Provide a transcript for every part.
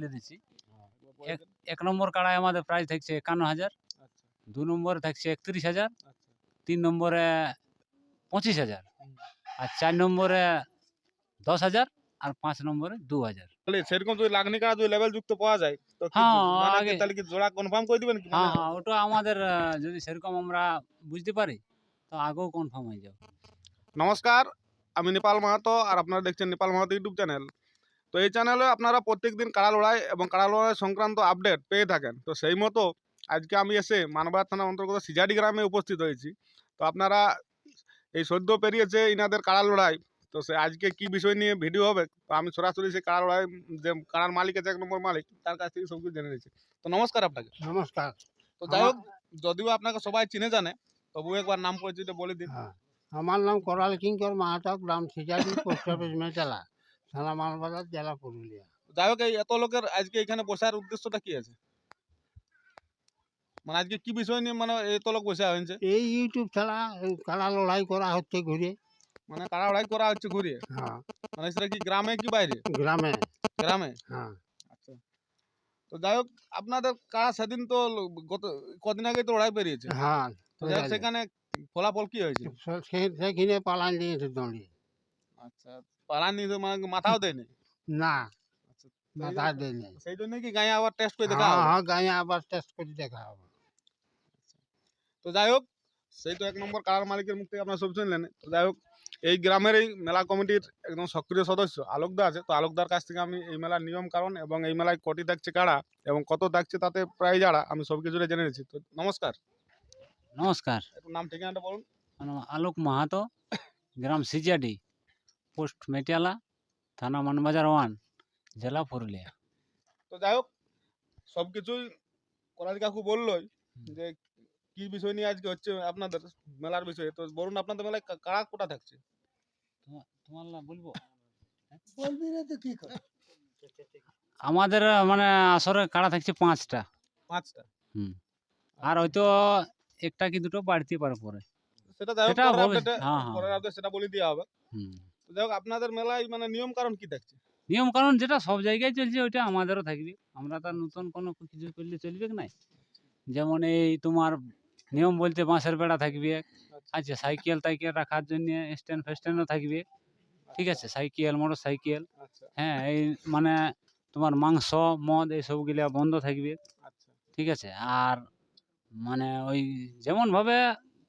বলে দিচ্ছি এক নম্বর কাড়ায় আমাদের প্রাইস থাকছে একান্ন হাজার আচ্ছা। দু নম্বরে থাকছে একত্রিশ হাজার আচ্ছা। তিন নম্বরে পঁচিশ হাজার আর চার নম্বরে দশ হাজার আর পাঁচ নম্বরে দু হাজার। তাহলে সেরকম যদি লাগনি কাড়া যদি লেভেল যুক্ত পাওয়া যায় হ্যাঁ, মানে আগে- তাহলে কি জোড়া কনফার্ম করে দিবেন হ্যাঁ হ্যাঁ? ওটা আমাদের যদি সেরকম আমরা বুঝতে পারি তো আগেও কনফার্ম হয়ে যাবে। নমস্কার আমি নেপাল মাহাতো আর আপনারা দেখছেন নেপাল মাহাতো ইউটিউব চ্যানেল। তো এই চ্যানেলে আপনারা প্রত্যেকদিন কাড়া লড়াই এবং কাড়া লড়াই সংক্রান্ত আপডেট পেয়ে থাকেন। তো সেই মতো আজকে আমি এসে মানবাদ থানা অন্তর্গত সিজাডি গ্রামে উপস্থিত হয়েছি। তো আপনারা এই সদ্য পেরিয়েছে ইনাদের কাড়া লড়াই তো সে আজকে কি বিষয় নিয়ে ভিডিও হবে তো আমি সরাসরি সেই কাড়া লড়াই যে কাড়ার মালিক আছে এক নম্বর মালিক তার কাছ থেকে সব কিছু জেনে নিয়েছি তো নমস্কার আপনাকে। নমস্কার। তো যাই হোক যদিও আপনাকে সবাই চিনে জানে তবু একবার নাম পরিচিত বলে দিন। হ্যাঁ আমার নাম করাল কিঙ্কর মাহাতো গ্রাম সিজাদি পোস্ট অফিস মেটালা থানা মালবাজার জেলা পুরুলিয়া। যাই হোক এত লোকের আজকে এখানে বসার উদ্দেশ্যটা কি আছে? মানে আজকে কি বিষয় নিয়ে মানে এত লোক বসে হয়েছে এই ইউটিউব ছাড়া কাড়া লড়াই করা হচ্ছে ঘুরে? মানে কাড়াড়াই করা হচ্ছে ঘুরিয়ে হ্যাঁ। মানে সেটা কি গ্রামে কি বাইরে? গ্রামে। গ্রামে? হ্যাঁ। আচ্ছা। তো যাই হোক আপনাদের কারা সেদিন তো গত কদিন আগে তো লড়াই পেরিয়েছে? হ্যাঁ সেখানে ফলাফল কি হয়েছে? সেখানে পালান দিয়েছে দৌড়িয়ে আচ্ছা। পালানি তো মাথাও দেয়নি? না আচ্ছা মাথা দেয়নি। সেই জন্য কি গায়ে আবার টেস্ট করে দেখা হ্যাঁ হবে? হ্যাঁ গায়ে আবার টেস্ট করে দেখা হবে। তো যাই হোক সেই তো এক নম্বর কারার মালিকের মুখ থেকে আপনারা সব শুনলেন। তো যাই হোক এই গ্রামের এই মেলা কমিটির একদম সক্রিয় সদস্য আলোকদা আছে। তো আলোকদার কাছ থেকে আমি এই মেলার নিয়ম কারণ এবং এই মেলায় কটি থাকছে কাড়া এবং কত থাকছে তাতে প্রায় যারা আমি সব কিছুটা জেনে নিয়েছি তো নমস্কার। নমস্কার। একটু নাম ঠিকানাটা বলুন। আলোক মাহাতো গ্রাম সিজিয়াডি পোস্ট মেটিয়ালা থানা মানবাজার ওয়ান জেলা পুরুলিয়া। তো যাই হোক সব কিছুই করাজ কাকু বললোই যে কি বিষয় নিয়ে আজকে হচ্ছে আপনাদের মেলার বিষয়ে। তো বলুন আপনাদের মেলায় কারা কোটা থাকছে? তোমার না বলব? বলবি না তো কি করে আমাদের মানে আসরে কাড়া থাকছে? পাঁচটা। পাঁচটা? হুম। আর হয়তো একটা কি দুটো বাড়তে পারে পরে। সেটা সেটা হবে, হ্যাঁ, হ্যাঁ। সেটা বলে দেওয়া হবে। হুম। যাই হোক আপনাদের মেলায় মানে নিয়ম কারণ কি থাকছে? নিয়ম কারণ যেটা সব জায়গায় চলছে ওইটা আমাদেরও থাকবে। আমরা তার নতুন কোনো কিছু করলে চলবে নাই? যেমন এই তোমার নিয়ম বলতে বাঁশের বেড়া থাকবে। আচ্ছা। সাইকেল টাইকেল রাখার জন্য স্ট্যান্ড ফেস্ট্যান্ডও থাকবে। ঠিক আছে সাইকেল মোটর সাইকেল আচ্ছা। হ্যাঁ এই মানে তোমার মাংস মদ এইসবগুলা বন্ধ থাকবে। আচ্ছা। ঠিক আছে আর মানে ওই যেমনভাবে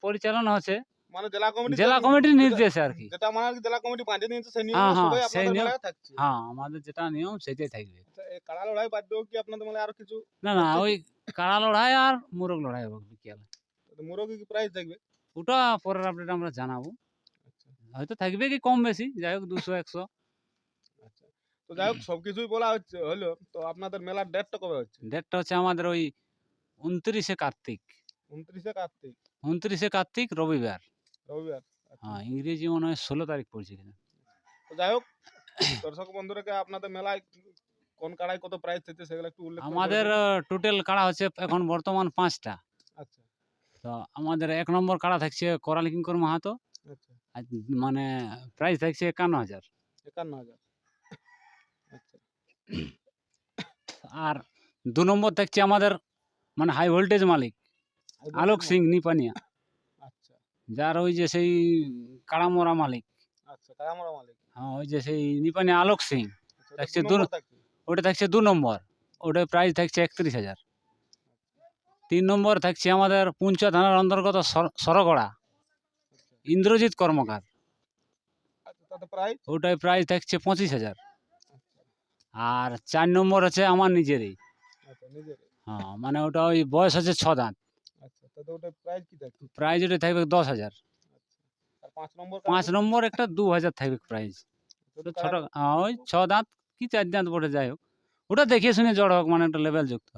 পরিচালনা হচ্ছে মানে জেলা কমিটি জেলা কমিটির যেটা- আর কি। যেটা মানে জেলা কমিটি বাঁধে নিয়েছে সেই নিয়ম হ্যাঁ, হ্যাঁ, সবাই সেই আপনাদের নিয়ম- মেলায় থাকছে। হ্যাঁ আমাদের যেটা নিয়ম সেটাই থাকবে। কাড়া লড়াই বাদ দিয়েও কি আপনাদের মেলায় আরও কিছু? না না ওই কাড়া লড়াই আর মোরগ লড়াই হবে বিকেলে মুরগি কি প্রাইস থাকবে? ওটা পরের আপডেট আমরা জানাব। আচ্ছা। হয়তো থাকবে কি কম বেশি যাই হোক দুশো একশো। আচ্ছা। তো যাই হোক সবকিছুই বলা হচ্ছে হলো তো আপনাদের মেলার ডেটটা কবে হচ্ছে? ডেটটা হচ্ছে আমাদের ওই উনত্রিশে কার্তিক। উনত্রিশে কার্তিক। উনত্রিশে কার্তিক রবিবার। হ্যাঁ ইংরেজি মনে হয় ষোলো তারিখ পড়ছে কিনা। তো যাই হোক দর্শক বন্ধুরাকে আপনাদের মেলায় কোন কাড়ায় কত প্রাইস থাকছে সেগুলো একটু উল্লেখ আমাদের টোটাল কাড়া হচ্ছে এখন বর্তমান পাঁচটা। আচ্ছা। তো আমাদের এক নম্বর কাড়া থাকছে করালি কিঙ্কর মাহাতো। আচ্ছা। মানে প্রাইস থাকছে একান্ন হাজার। একান্ন হাজার। আচ্ছা। আর দু নম্বর থাকছে আমাদের মানে হাই ভোল্টেজ মালিক আলোক সিং নিপানিয়া। আচ্ছা যার ওই যে সেই মালিক। আচ্ছা মালিক। হ্যাঁ ওই যে সেই নিপানি আলোক সিং। আচ্ছা, থাকছে দু। ওটা থাকছে দু নম্বর। ওটার প্রাইস থাকছে একত্রিশ হাজার। তিন নম্বর থাকছে আমাদের পুঞ্চ থানার অন্তর্গত সর- সরগড়া। ইন্দ্রজিৎ কর্মকার। আচ্ছা তাতে প্রাইস ওটার প্রাইস থাকছে পঁচিশ হাজার। আর চার নম্বর হচ্ছে আমার নিজেরই। হ্যাঁ মানে ওটা ওই বয়স হচ্ছে ছ দাঁত। আচ্ছা তাতে ওটা প্রাইস কি থাকছে প্রাইস ওটা থাকবে দশ হাজার। আর পাঁচ নম্বর পাঁচ নম্বর একটা দু হাজার থাকবে প্রাইস ছোট ওই ছ দাঁত কি চার দাঁত বটে যাই হোক। ওটা দেখে শুনে জড় হোক মানে একটা লেভেল যুক্ত।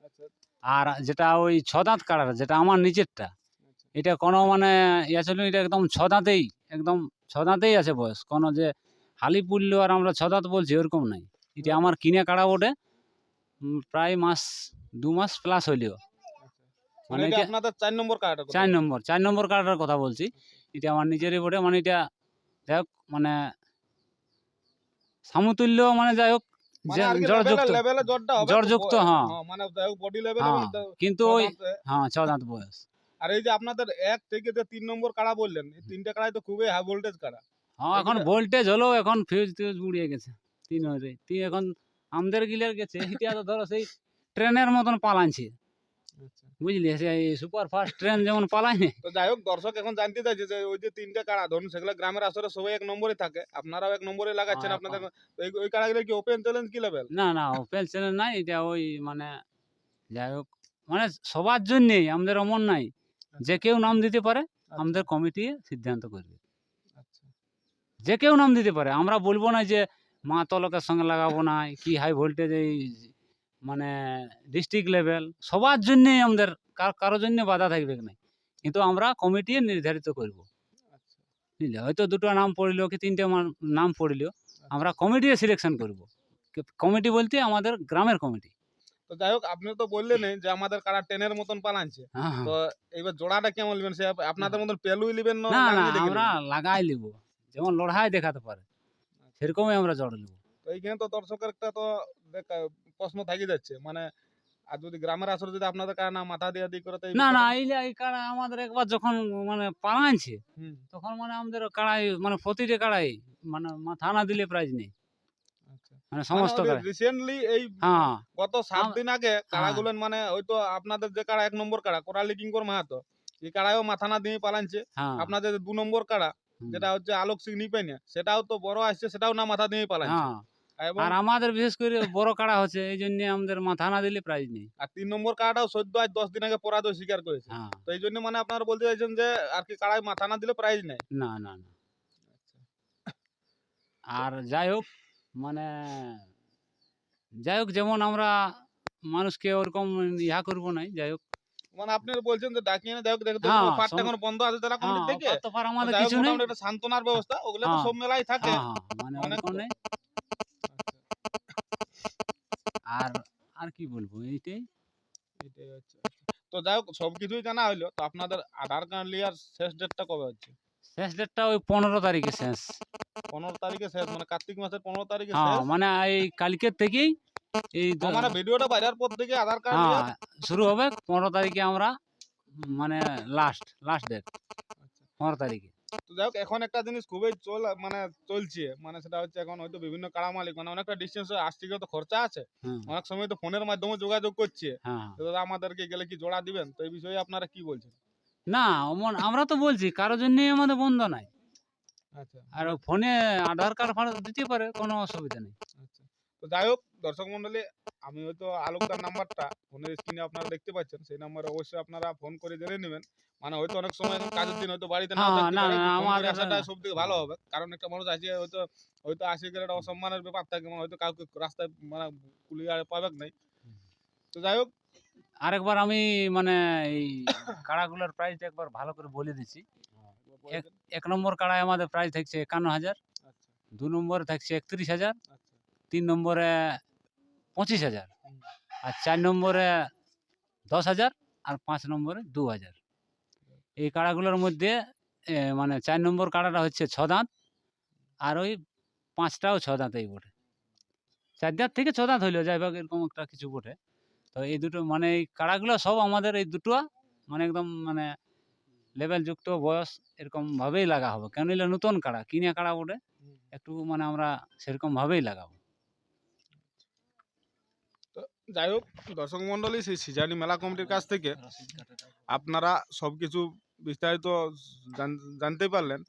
আচ্ছা। আর যেটা ওই ছ দাঁত কাটার যেটা আমার নিজেরটা আচ্ছা। এটা কোনো মানে ইয়া ছিল এটা একদম ছ দাঁতেই একদম ছ দাঁতেই আছে বয়স। কোনো যে হালি পুড়লো আর আমরা ছ দাঁত বলছি ওরকম নাই। এটা আমার কিনে কাটা উম, প্রায় মাস দু মাস প্লাস হইলেও মানে মানে এটা এটা- আপনাদের চার নম্বর কার্ডটা চার নম্বর চার নম্বর কাটার কথা বলছি। এটা আমার নিজেরই বটে মানে এটা যাই হোক মানে সমতুল্য মানে যাই হোক মানে জড়যুক্ত। জড়যুক্ত, ব- হ্যাঁ। মানে বডি লেভেল হ্যাঁ, কিন্তু ওই হ্যাঁ ছ দাঁত বয়স। আর এই যে আপনাদের এক থেকে যে তিন নম্বর কাড়া বললেন এই তিনটে কাড়াই তো খুবই হাই ভোল্টেজ কাড়া। হ্যাঁ এখন ভোল্টেজ হলো এখন ফিউজ টিউজ উড়িয়ে গেছে। তিন হয়ে তিন এখন আমাদের গিলের গেছে। হিটিয়া তো ধরো সেই ট্রেনের মতন পালানছে বুঝলি? সেই সুপার ফাস্ট ট্রেন যেমন পালায় না তো যাই হোক দর্শক এখন জানতে চাইছে যে ওই যে তিনটে কাড়া ধরুন সেগুলো গ্রামের আসরে সবাই এক নম্বরে থাকে। আপনারাও এক নম্বরে লাগাচ্ছেন হ্যাঁ, আপনাদের এই- ওই কাড়াগুলো কি ওপেন চ্যালেঞ্জ কি লেভেল না না ওপেন চ্যানেল নাই এটা ওই মানে যাই হোক মানে সবার জন্যেই আমাদের অমন নাই। যে কেউ নাম দিতে পারে আমাদের কমিটি সিদ্ধান্ত করবে। আচ্ছা। যে কেউ নাম দিতে পারে আমরা বলব না যে মা তলকের সঙ্গে লাগাবো না কি হাই ভোল্টেজ এই মানে ডিস্ট্রিক্ট লেভেল সবার জন্যেই আমাদের কার- কারোর জন্য বাধা থাকবে না কিন্তু আমরা কমিটি নির্ধারিত করব। আচ্ছা। বুঝলে? হয়তো দুটো নাম পড়ল কি তিনটে নাম পড়ল আমরা কমিটি সিলেকশন করব। কমিটি বলতে আমাদের গ্রামের কমিটি তো যাই হোক আপনি তো বললেন যে আমাদের কাড়া টেনের মতন পালানছে হ্যাঁ হ্যাঁ। তো এইবার জোড়াটা কেমন নেবেন? সে আপনাদের মতন পেলুই নেবেন না না আমরা লাগাই লিব যেমন লড়াই দেখাতে পারে সেরকমই আমরা জড় লিব তো এইখানে তো দর্শকের একটা তো প্রশ্ন থাকি যাচ্ছে। মানে আর যদি গ্রামের আসরে যদি আপনাদের কারণে মাথা দিয়া দিয়ে করে তো এই না না এই কাড়া আমাদের একবার যখন মানে পালাইছে তখন মানে আমাদের কাড়াই মানে প্রতিটা কাড়াই মানে মাথা না দিলে প্রাইজ নেই। আচ্ছা। মানে সমস্ত মানে রিসেন্টলি এই হ্যাঁ। গত সাত দিন আগে কাড়াগুলো মানে আপনাদের যে কাড়া এক নম্বর কাড়া কোরালি কিঙ্কর মাহাতো এই মাথা না দিয়ে পালানছে। হ্যাঁ। আপনাদের দু নম্বর কাড়া যেটা হচ্ছে আলোক সিং নিপেনিয়া সেটাও তো বড় আসছে সেটাও না মাথা দিয়ে হ্যাঁ। এবং আর আমাদের বিশেষ করে বড় কাড়া হচ্ছে এই জন্য আমাদের মাথা না দিলে প্রাইজ নেই। আর তিন নম্বর কাড়াটাও সদ্য আজ দশ দিন আগে পরাজয় স্বীকার করেছে। হ্যাঁ। তো এই জন্য মানে আপনারা বলতে চাইছেন যে আর কি কাড়ায় মাথা না দিলে প্রাইজ নেই? না না না। আর যাই হোক মানে যাই হোক যেমন আমরা মানুষকে ওরকম ইহা করব নাই যাই হোক। মানে আপনি বলছেন যে ডাকিয়ে এনে দেখো দেখো হ্যাঁ, পাটটা এখন বন্ধ আছে তারা হ্যাঁ, কমিটি থেকে আপাতত আর আমাদের কিছু নেই। সান্ত্বনার ব্যবস্থা ওগুলো তো হ্যাঁ। সব মেলাই থাকে। হ্যাঁ হ্যাঁ মানে অনেক নেই। আর আর কি বলব? এইটাই। এটাই হচ্ছে। তো যাই হোক সবকিছুই জানা হইল। তো আপনাদের আধার কার্ড লিয়ার শেষ ডেটটা কবে হচ্ছে? শেষ ডেটটা ওই পনেরো তারিখে শেষ। পনেরো তারিখে শেষ মানে কার্তিক মাসের পনেরো তারিখে হ্যাঁ শেষ? মানে এই কালকের থেকেই এই মানে ভিডিওটা বাজার পর থেকে আধার কার্ড হ্যাঁ শুরু হবে পনেরো তারিখে আমরা মানে লাস্ট লাস্ট ডেট পনেরো তারিখে। তো যাই হোক এখন একটা জিনিস খুবই চল মানে চলছে। মানে সেটা হচ্ছে এখন হয়তো বিভিন্ন কাড়া মালিক মানে অনেকটা ডিস্টেন্স আসতে গেলে তো খরচা আছে। অনেক সময় তো ফোনের মাধ্যমে যোগাযোগ করছে। হ্যাঁ। তো দাদা আমাদেরকে গেলে কি জোড়া দিবেন? তো এই বিষয়ে আপনারা কি বলছেন? না অমন আমরা তো বলছি কারোর জন্যই আমাদের বন্ধ নাই। আচ্ছা। আর ফোনে আধার কার্ড দিতে পারে কোনো অসুবিধা নেই। আচ্ছা। তো যাই হোক দর্শক মন্ডলী আমি হয়তো আলোকদার নাম্বারটা ফোনের স্ক্রিনে আপনারা দেখতে পাচ্ছেন সেই নাম্বারে অবশ্যই আপনারা ফোন করে জেনে নেবেন। মানে হয়তো অনেক সময় কাজের দিন হয়তো বাড়িতে না হ্যাঁ, ফোন করে সব থেকে ভালো হবে। কারণ একটা মানুষ আসে হয়তো হয়তো আসে গেলে একটা অসম্মানের ব্যাপার থাকে মানে হয়তো কাউকে রাস্তায় মানে কুলি আর পাবে নাই। তো যাই হোক। আরেকবার আমি মানে এই কাড়াগুলোর প্রাইসটা একবার ভালো করে বলে দিচ্ছি। এক- এক নম্বর কাড়ায় আমাদের প্রাইস থাকছে একান্ন হাজার আচ্ছা। দু নম্বরে থাকছে একত্রিশ হাজার আচ্ছা। তিন নম্বরে পঁচিশ হাজার। আর চার নম্বরে দশ হাজার আর পাঁচ নম্বরে দু হাজার। এই কাড়াগুলোর মধ্যে মানে চার নম্বর কাড়াটা হচ্ছে ছ দাঁত আর ওই পাঁচটাও ছ দাঁত এই বটে। চার দাঁত থেকে ছ দাঁত হইল যাই হোক এরকম একটা কিছু বটে। তো এই দুটো মানে এই কাড়াগুলো সব আমাদের এই দুটো মানে একদম মানে লেভেলযুক্ত বয়স এরকম ভাবেই লাগা হবে। কেন নতুন কাড়া কিনে কাড়া বটে একটু মানে আমরা সেরকম ভাবেই লাগাবো। যাই হোক, দর্শক মন্ডলী সেই সিজানি মেলা কমিটির কাছ থেকে আপনারা সব কিছু বিস্তারিত জান- জানতে পারলেন।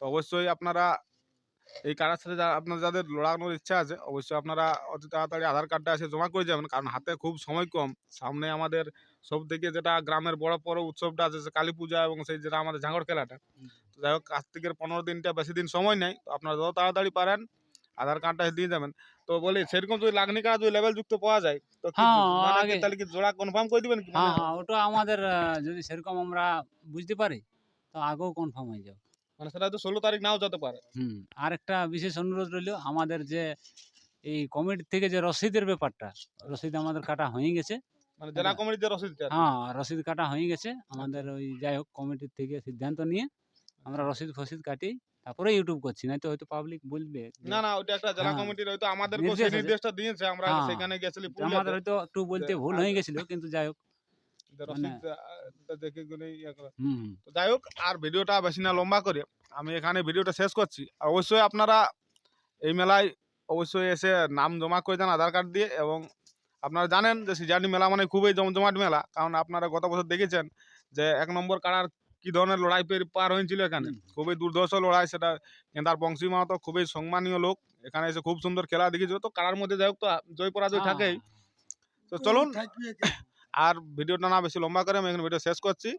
তো অবশ্যই আপনারা এই কারার সাথে আপনার যাদের লড়ানোর ইচ্ছা আছে, অবশ্যই আপনারা অতি তাড়াতাড়ি আধার কার্ডটা এসে জমা করে যাবেন, কারণ হাতে খুব সময় কম। সামনে আমাদের সব থেকে যেটা গ্রামের বড় বড় উৎসবটা আছে সে কালী পূজা এবং সেই যেটা আমাদের ঝাঙ্গড় খেলাটা। তো যাই হোক, কার্তিকের পনেরো দিনটা বেশি দিন সময় নেই, তো আপনারা যত তাড়াতাড়ি পারেন আধার কার্ডটা দিয়ে যাবেন তো বলি সেরকম যদি লাগনি কার্ড যদি লেভেল যুক্ত পাওয়া যায় তো হ্যাঁ, মানে আগে- তাহলে কি জোড়া কনফার্ম করে দিবেন কি হ্যাঁ হ্যাঁ? ওটা আমাদের যদি সেরকম আমরা বুঝতে পারি তো আগেও কনফার্ম হয়ে যাবে। মানে সেটা হয়তো ষোলো তারিখ নাও যেতে পারে। হুম আর একটা বিশেষ অনুরোধ রইল আমাদের যে এই কমিটি থেকে যে রসিদের ব্যাপারটা রসিদ আমাদের কাটা হয়ে গেছে। মানে জেলা কমিটির যে রসিদটা হ্যাঁ রসিদ কাটা হয়ে গেছে আমাদের ওই যাই হোক কমিটির থেকে সিদ্ধান্ত নিয়ে আমরা রসিদ ফসিদ কাটি তারপরে ইউটিউব করছি না তো হয়তো পাবলিক বলবে না না ওটা একটা জেলা হ্যাঁ। কমিটির হয়তো নির্দেশ সেই নির্দেশটা দিয়েছে আমরা হ্যাঁ। সেখানে গেছিলি আমাদের হয়তো একটু বলতে ভুল হয়ে গেছিল কিন্তু যাই হোক মানে- যাই হোক আর ভিডিওটা বেশি না লম্বা করে আমি এখানে ভিডিওটা শেষ করছি অবশ্যই আপনারা এই মেলায় অবশ্যই এসে নাম জমা করে যান আধার কার্ড দিয়ে এবং আপনারা জানেন যে সিজানি মেলা মানে খুবই জমজমাট মেলা কারণ আপনারা গত বছর দেখেছেন যে এক নম্বর কাড়ার কি ধরনের লড়াই পের পার হয়েছিল এখানে? খুবই দুর্ধর্ষ লড়াই সেটা কেন্দার বংশী মাহাতো খুবই সম্মানীয় লোক। এখানে এসে খুব সুন্দর খেলা দেখেছিল তো কারার মধ্যে যাই হোক তো জয় পরাজয় থাকেই। তো চলুন আর ভিডিওটা না বেশি লম্বা করে আমি এখানে ভিডিও শেষ করছি।